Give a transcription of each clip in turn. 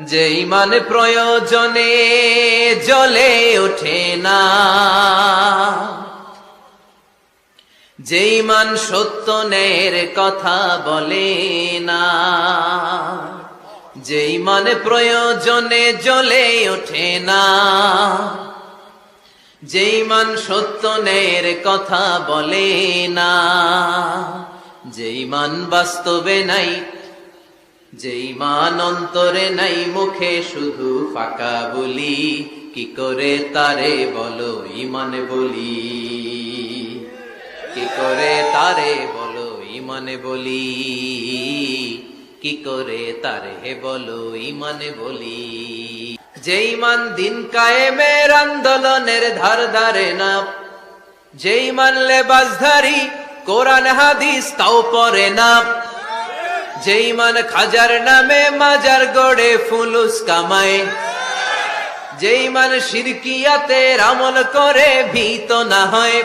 যে ইমান প্রয়োজনে জ্বলে ওঠে না। যে ইমান সত্য ন্যায়ের কথা বলে না। যে ইমান প্রয়োজনে জ্বলে ওঠে না। যে ইমান সত্য ন্যায়ের কথা বলে না। যে ইমান বাস্তবে নাই যে ইমান অন্তরে নাই মুখে শুধু ফাঁকা বলি, কি করে তারে বলো ইমান বলি? কি করে তারে বলো ইমানে বলি? কি করে তারে বলো ইমানে বলি? যে ইমান দিন কায়েমের আন্দোলনের ধার ধারে না যে ইমান লেবাসধারী কোরআন হাদিস তাও পরে না। যে ইমান খাজার নামে মাজার গড়ে ফুলুস কামায়। যে ইমান শিরকিয়াতের আমল করে ভীত না হয়।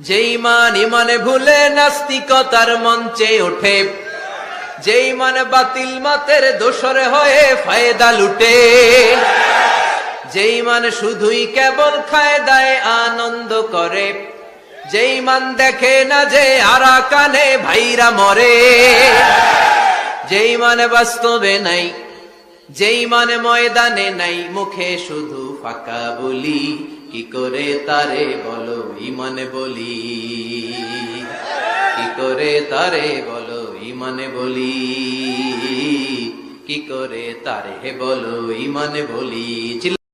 যে ইমান ইমানে ভুলে নাস্তিকতার মঞ্চে ওঠে। যে ইমান বাতিল মাতের দোষরে হয়ে ফায়দা লুটে। যে ইমান শুধুই কেবল খায় দায় আনন্দ করে। যে ইমান দেখে না যে আরা কানে ভাইরা মরে। যে ইমান বাস্তবে নাই যে ইমান ময়দানে নাই, মুখে শুধু ফাঁকা বলি, কি করে তারে বলো ইমানে বলি? কি করে তারে বলো ইমানে বলি? কি করে তারে বলো ইমানে বলি?